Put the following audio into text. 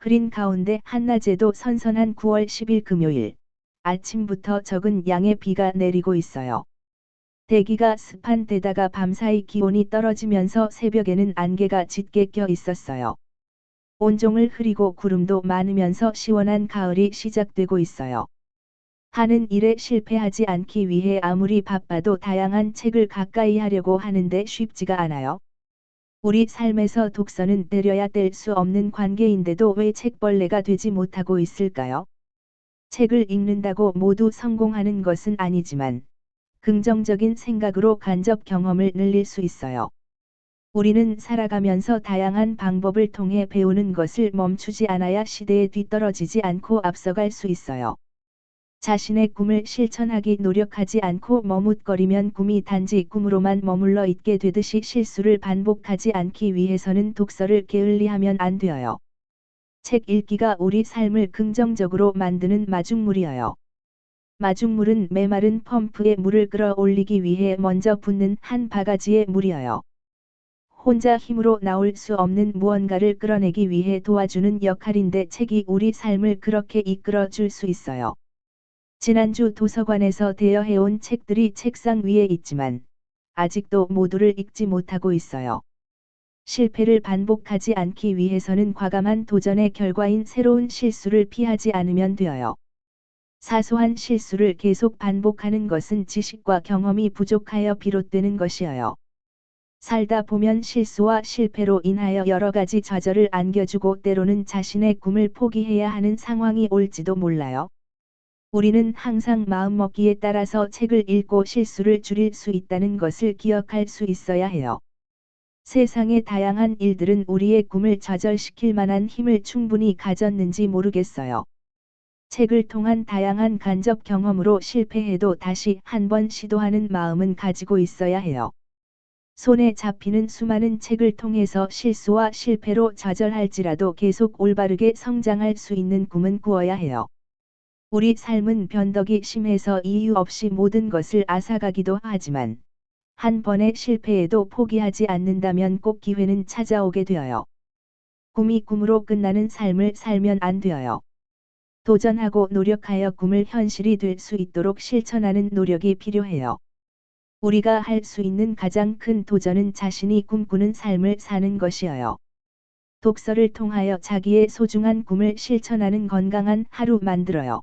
흐린 가운데 한낮에도 선선한 9월 10일 금요일. 아침부터 적은 양의 비가 내리고 있어요. 대기가 습한 데다가 밤사이 기온이 떨어지면서 새벽에는 안개가 짙게 껴 있었어요. 온종을 흐리고 구름도 많으면서 시원한 가을이 시작되고 있어요. 하는 일에 실패하지 않기 위해 아무리 바빠도 다양한 책을 가까이 하려고 하는데 쉽지가 않아요. 우리 삶에서 독서는 때려야 뗄 수 없는 관계인데도 왜 책벌레가 되지 못하고 있을까요? 책을 읽는다고 모두 성공하는 것은 아니지만 긍정적인 생각으로 간접 경험을 늘릴 수 있어요. 우리는 살아가면서 다양한 방법을 통해 배우는 것을 멈추지 않아야 시대에 뒤떨어지지 않고 앞서갈 수 있어요. 자신의 꿈을 실천하기 노력하지 않고 머뭇거리면 꿈이 단지 꿈으로만 머물러 있게 되듯이 실수를 반복하지 않기 위해서는 독서를 게을리하면 안 되어요. 책 읽기가 우리 삶을 긍정적으로 만드는 마중물이어요. 마중물은 메마른 펌프에 물을 끌어올리기 위해 먼저 붓는 한 바가지의 물이어요. 혼자 힘으로 나올 수 없는 무언가를 끌어내기 위해 도와주는 역할인데 책이 우리 삶을 그렇게 이끌어 줄 수 있어요. 지난주 도서관에서 대여해온 책들이 책상 위에 있지만 아직도 모두를 읽지 못하고 있어요. 실패를 반복하지 않기 위해서는 과감한 도전의 결과인 새로운 실수를 피하지 않으면 되어요. 사소한 실수를 계속 반복하는 것은 지식과 경험이 부족하여 비롯되는 것이어요. 살다 보면 실수와 실패로 인하여 여러 가지 좌절을 안겨주고 때로는 자신의 꿈을 포기해야 하는 상황이 올지도 몰라요. 우리는 항상 마음먹기에 따라서 책을 읽고 실수를 줄일 수 있다는 것을 기억할 수 있어야 해요. 세상의 다양한 일들은 우리의 꿈을 좌절시킬 만한 힘을 충분히 가졌는지 모르겠어요. 책을 통한 다양한 간접 경험으로 실패해도 다시 한 번 시도하는 마음은 가지고 있어야 해요. 손에 잡히는 수많은 책을 통해서 실수와 실패로 좌절할지라도 계속 올바르게 성장할 수 있는 꿈은 꾸어야 해요. 우리 삶은 변덕이 심해서 이유 없이 모든 것을 앗아가기도 하지만 한 번의 실패에도 포기하지 않는다면 꼭 기회는 찾아오게 되어요. 꿈이 꿈으로 끝나는 삶을 살면 안 되어요. 도전하고 노력하여 꿈을 현실이 될 수 있도록 실천하는 노력이 필요해요. 우리가 할 수 있는 가장 큰 도전은 자신이 꿈꾸는 삶을 사는 것이어요. 독서를 통하여 자기의 소중한 꿈을 실천하는 건강한 하루 만들어요.